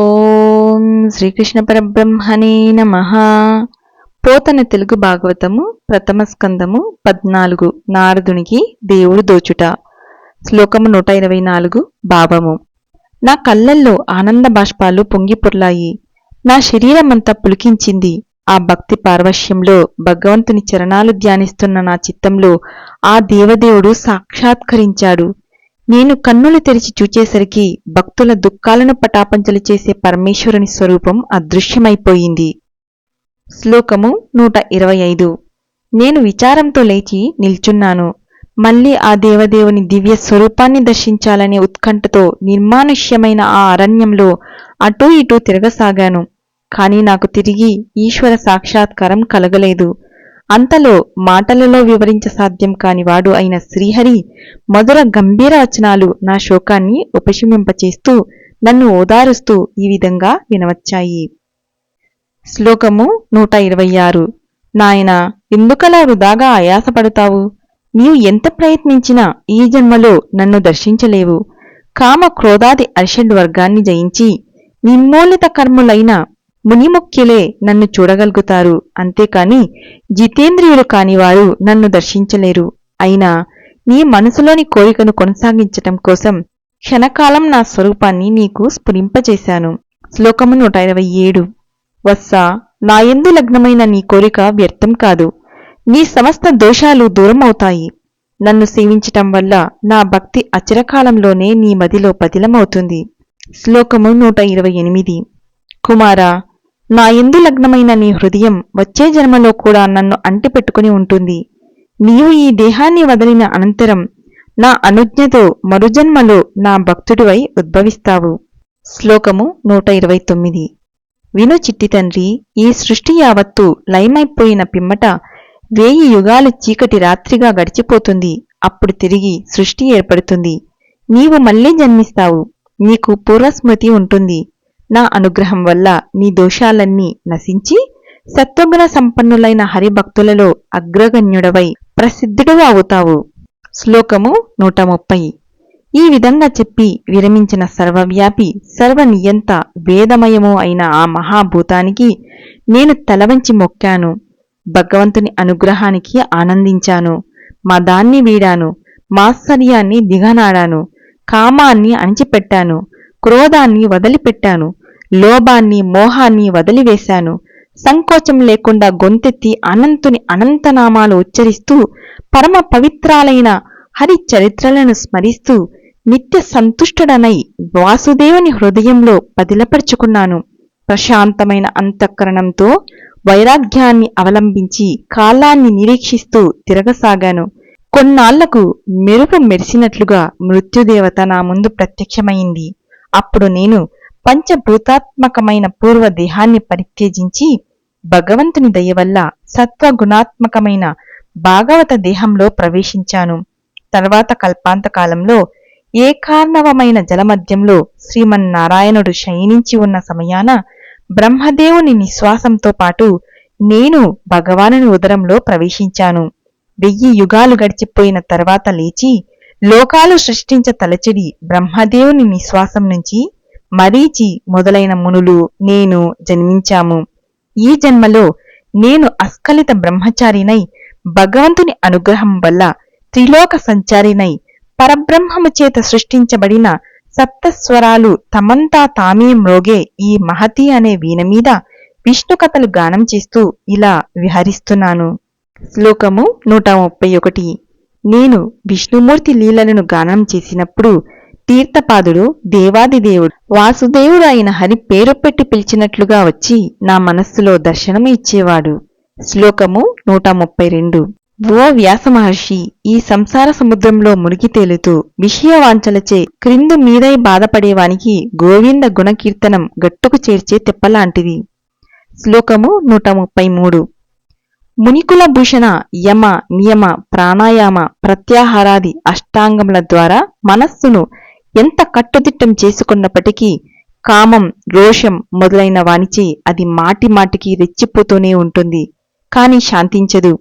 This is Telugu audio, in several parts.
ఓం శ్రీకృష్ణ పరబ్రహ్మణే నమ. పోతన తెలుగు భాగవతము ప్రథమ స్కందము పద్నాలుగు నారదునికి దేవుడు దోచుట. శ్లోకము నూట ఇరవై నాలుగు భావము. నా కళ్ళల్లో ఆనంద బాష్పాలు పొంగిపొర్లాయి నా శరీరమంతా పులికించింది. ఆ భక్తి పార్వశ్యంలో భగవంతుని చరణాలు ధ్యానిస్తున్న నా చిత్తంలో ఆ దేవదేవుడు సాక్షాత్కరించాడు. నేను కన్నులు తెరిచి చూచేసరికి భక్తుల దుఃఖాలను పటాపంచలు చేసే పరమేశ్వరుని స్వరూపం అదృశ్యమైపోయింది. శ్లోకము నూట ఇరవై ఐదు. నేను విచారంతో లేచి నిల్చున్నాను. మళ్ళీ ఆ దేవదేవుని దివ్య స్వరూపాన్ని దర్శించాలనే ఉత్కంఠతో నిర్మానుష్యమైన ఆ అరణ్యంలో అటూ ఇటూ తిరగసాగాను. కానీ నాకు తిరిగి ఈశ్వర సాక్షాత్కారం కలగలేదు. అంతలో మాటలలో వివరించ సాధ్యం కాని వాడు అయిన శ్రీహరి మధుర గంభీర వచనాలు నా శోకాన్ని ఉపశమింపచేస్తూ నన్ను ఓదారుస్తూ ఈ విధంగా వినవచ్చాయి. శ్లోకము నూట ఇరవై ఆరు. నాయన ఎందుకలా వృధాగా ఆయాసపడతావు? నీవు ఎంత ప్రయత్నించినా ఈ జన్మలో నన్ను దర్శించలేవు. కామ క్రోధాది అర్షడ్ వర్గాన్ని జయించి నిర్మూలిత కర్ములైన మునిముఖ్యులే నన్ను చూడగలుగుతారు. అంతేకాని జితేంద్రియులు కానివారు నన్ను దర్శించలేరు. అయినా నీ మనసులోని కోరికను కొనసాగించటం కోసం క్షణకాలం నా స్వరూపాన్ని నీకు స్ఫురింపచేశాను శ్లోకము నూట ఇరవై ఏడు. వత్సా నాయందు లగ్నమైన నీ కోరిక వ్యర్థం కాదు. నీ సమస్త దోషాలు దూరమవుతాయి. నన్ను సేవించటం వల్ల నా భక్తి అచిరకాలంలోనే నీ మదిలో పదిలమవుతుంది. శ్లోకము నూట ఇరవై ఎనిమిది. కుమారా నా ఎందు లగ్నమైన నీ హృదయం వచ్చే జన్మలో కూడా నన్ను అంటిపెట్టుకుని ఉంటుంది. నీవు ఈ దేహాన్ని వదిలిన అనంతరం నా అనుజ్ఞతో మరుజన్మలో నా భక్తుడివై ఉద్భవిస్తావు. శ్లోకము నూట ఇరవై తొమ్మిది. విను చిట్టి తండ్రి ఈ సృష్టి యావత్తు లయమైపోయిన పిమ్మట వేయి యుగాలు చీకటి రాత్రిగా గడిచిపోతుంది. అప్పుడు తిరిగి సృష్టి ఏర్పడుతుంది. నీవు మళ్ళీ జన్మిస్తావు. నీకు పూర్వస్మృతి ఉంటుంది. నా అనుగ్రహం వల్ల నీ దోషాలన్నీ నశించి సత్వగుణ సంపన్నులైన హరిభక్తులలో అగ్రగణ్యుడవై ప్రసిద్ధుడుగా అవుతావు. శ్లోకము నూట ముప్పై. ఈ విధంగా చెప్పి విరమించిన సర్వవ్యాపి సర్వనియంత వేదమయము అయిన ఆ మహాభూతానికి నేను తలవంచి మొక్కాను. భగవంతుని అనుగ్రహానికి ఆనందించాను. మదాన్ని వీడాను. మాత్సర్యాన్ని దిగనాడాను. కామాన్ని అణిచిపెట్టాను. క్రోధాన్ని వదిలిపెట్టాను లోభాన్ని మోహాన్ని వదిలివేశాను. సంకోచం లేకుండా గొంతెత్తి అనంతుని అనంతనామాలు ఉచ్చరిస్తూ పరమ పవిత్రాలైన హరి చరిత్రలను స్మరిస్తూ నిత్య సంతుష్టుడనై వాసుదేవుని హృదయంలో పదిలపరుచుకున్నాను. ప్రశాంతమైన అంతఃకరణంతో వైరాగ్యాన్ని అవలంబించి కాలాన్ని నిరీక్షిస్తూ తిరగసాగాను. కొన్నాళ్ళకు మెరుపు మెరిసినట్లుగా మృత్యుదేవత నా ముందు ప్రత్యక్షమైంది. అప్పుడు నేను పంచభూతాత్మకమైన పూర్వ దేహాన్ని పరిత్యజించి భగవంతుని దయ వల్ల సత్వగుణాత్మకమైన భాగవత దేహంలో ప్రవేశించాను. తర్వాత కల్పాంతకాలంలో ఏకార్ణవమైన జలమధ్యంలో శ్రీమన్నారాయణుడు శయనించి ఉన్న సమయాన బ్రహ్మదేవుని నిశ్వాసంతో పాటు నేను భగవానుని ఉదరంలో ప్రవేశించాను. వెయ్యి యుగాలు గడిచిపోయిన తర్వాత లేచి లోకాలు సృష్టించ తలచిడి బ్రహ్మదేవుని నిశ్వాసం నుంచి మరీచి మొదలైన మునులు నేను జన్మించాము. ఈ జన్మలో నేను అస్ఖలిత బ్రహ్మచారినై భగవంతుని అనుగ్రహం వల్ల త్రిలోక సంచారినై పరబ్రహ్మము చేత సృష్టించబడిన సప్తస్వరాలు తమంతా తామే మ్రోగే ఈ మహతి అనే వీణ మీద విష్ణు కథలు గానం చేస్తూ ఇలా విహరిస్తున్నాను. శ్లోకము నూట ముప్పై ఒకటి. నేను విష్ణుమూర్తి లీలలను గానం చేసినప్పుడు తీర్థపాదుడు దేవాదిదేవుడు వాసుదేవుడు అయిన హరి పేరు పెట్టి పిలిచినట్లుగా వచ్చి నా మనస్సులో దర్శనం ఇచ్చేవాడు. శ్లోకము నూట ముప్పై రెండు ఓ వ్యాస మహర్షి ఈ సంసార సముద్రంలో మునిగి తేలుతూ విషయవాంచలచే క్రిందు మీదై బాధపడేవానికి గోవింద గుణకీర్తనం గట్టుకు చేర్చే తెప్పలాంటిది. శ్లోకము నూట ముప్పై మూడు మునికుల భూషణ యమ నియమ ప్రాణాయామ ప్రత్యాహారాది అష్టాంగముల ద్వారా మనస్సును ఎంత కట్టుదిట్టం చేసుకున్నప్పటికీ కామం రోషం మొదలైన వానిచి అది మాటి మాటికి రెచ్చిపోతూనే ఉంటుంది. కాని శాంతించదు.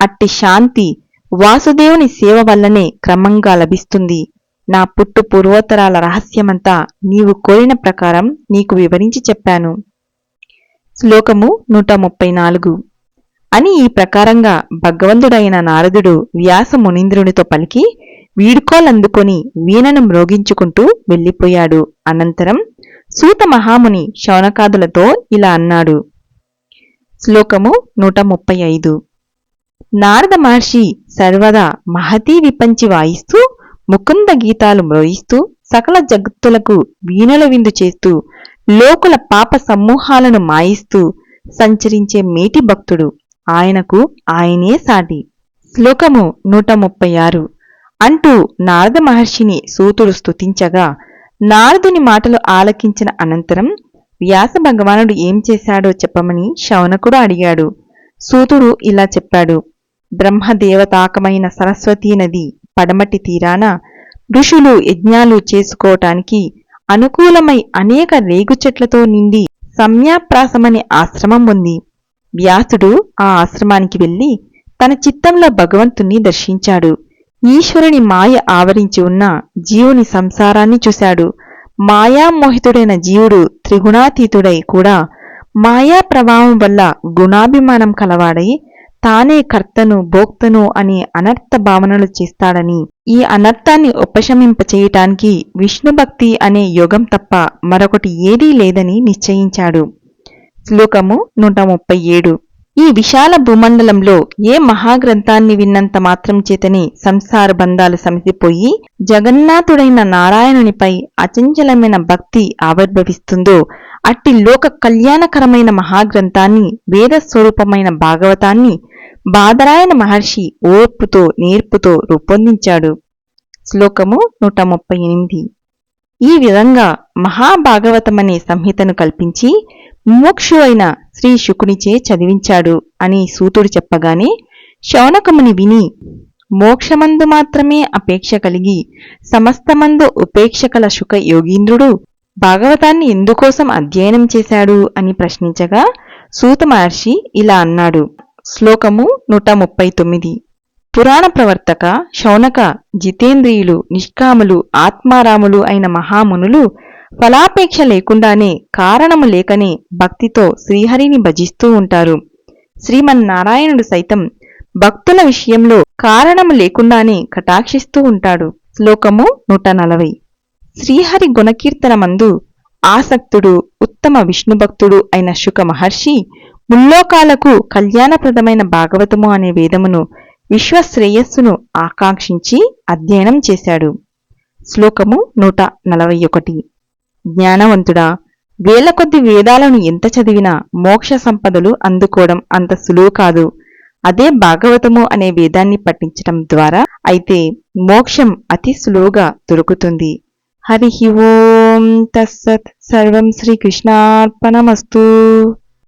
అట్టి శాంతి వాసుదేవుని సేవ వల్లనే క్రమంగా లభిస్తుంది. నా పుట్టు పూర్వోత్తరాల రహస్యమంతా నీవు కోరిన ప్రకారం నీకు వివరించి చెప్పాను. శ్లోకము నూట ముప్పై నాలుగు. అని ఈ ప్రకారంగా భగవంతుడైన నారదుడు వ్యాస మునీంద్రునితో పలికి వీడుకోలందుకొని వీణను మ్రోగించుకుంటూ వెళ్ళిపోయాడు. అనంతరం సూత మహాముని శౌనకాదులతో ఇలా అన్నాడు. శ్లోకము నూట ముప్పై ఐదు. నారద మహర్షి సర్వదా మహతీ విపంచి వాయిస్తూ ముకుంద గీతాలు మ్రోయిస్తూ సకల జగత్తులకు వీణల విందు చేస్తూ లోకుల పాప సమూహాలను మాయిస్తూ సంచరించే మేటి భక్తుడు. ఆయనకు ఆయనే సాటి. శ్లోకము నూట ముప్పై ఆరు అంటూ నారద మహర్షిని సూతుడు స్తుతించగా నారదుని మాటలు ఆలకించిన అనంతరం వ్యాస భగవానుడు ఏం చేశాడో చెప్పమని శౌనకుడు అడిగాడు. సూతుడు ఇలా చెప్పాడు. బ్రహ్మదేవతాకమైన సరస్వతీ నది పడమటి తీరాన ఋషులు యజ్ఞాలు చేసుకోవటానికి అనుకూలమై అనేక రేగు చెట్లతో నిండి సమ్యాప్రాసమనే ఆశ్రమం ఉంది. వ్యాసుడు ఆ ఆశ్రమానికి వెళ్ళి తన చిత్తంలో భగవంతుణ్ణి దర్శించాడు. ఈశ్వరుని మాయ ఆవరించి ఉన్న జీవుని సంసారాన్ని చూశాడు. మాయామోహితుడైన జీవుడు త్రిగుణాతీతుడై కూడా మాయా ప్రభావం వల్ల గుణాభిమానం కలవాడై తానే కర్తను భోక్తను అనే అనర్థ భావనలు చేస్తాడని ఈ అనర్థాన్ని ఉపశమింపచేయటానికి విష్ణుభక్తి అనే యోగం తప్ప మరొకటి ఏదీ లేదని నిశ్చయించాడు. శ్లోకము నూట ముప్పై ఏడు ఈ విశాల భూమండలంలో ఏ మహాగ్రంథాన్ని విన్నంత మాత్రం చేతని సంసార బంధాలు సమిసిపోయి జగన్నాథుడైన నారాయణునిపై అచంచలమైన భక్తి ఆవిర్భవిస్తుందో అట్టి లోక కళ్యాణకరమైన మహాగ్రంథాన్ని వేద స్వరూపమైన భాగవతాన్ని బాదరాయణ మహర్షి ఓర్పుతో నేర్పుతో రూపొందించాడు. శ్లోకము నూట ముప్పై ఎనిమిది ఈ విధంగా మహాభాగవతమనే సంహితను కల్పించి మోక్షు అయిన శ్రీ శుకునిచే చదివించాడు అని సూతుడు చెప్పగానే శౌనకముని విని మోక్షమందు మాత్రమే అపేక్ష కలిగి సమస్తమందు ఉపేక్ష కల శుక యోగీంద్రుడు భాగవతాన్ని ఎందుకోసం అధ్యయనం చేశాడు అని ప్రశ్నించగా సూత మహర్షి ఇలా అన్నాడు. శ్లోకము నూట ముప్పై తొమ్మిది. పురాణ ప్రవర్తక శౌనక జితేంద్రియులు నిష్కాములు ఆత్మారాములు అయిన మహామునులు ఫలాపేక్ష లేకుండానే కారణము లేకనే భక్తితో శ్రీహరిని భజిస్తూ ఉంటారు. శ్రీమన్నారాయణుడు సైతం భక్తుల విషయంలో కారణము లేకుండానే కటాక్షిస్తూ ఉంటాడు. శ్లోకము నూట నలభై. శ్రీహరి గుణకీర్తనమందు ఆసక్తుడు ఉత్తమ విష్ణుభక్తుడు అయిన శుక మహర్షి ముల్లోకాలకు కళ్యాణప్రదమైన భాగవతము అనే వేదమును విశ్వశ్రేయస్సును ఆకాంక్షించి అధ్యయనం చేశాడు. శ్లోకము నూట నలభై ఒకటి. జ్ఞానవంతుడా? వేల కొద్ది వేదాలను ఎంత చదివినా మోక్ష సంపదలు అందుకోవడం అంత సులువు కాదు. అదే భాగవతము అనే వేదాన్ని పఠించటం ద్వారా అయితే మోక్షం అతి సులువుగా దొరుకుతుంది. హరి ఓం తస్సత్. సర్వం శ్రీకృష్ణార్పణమస్తు.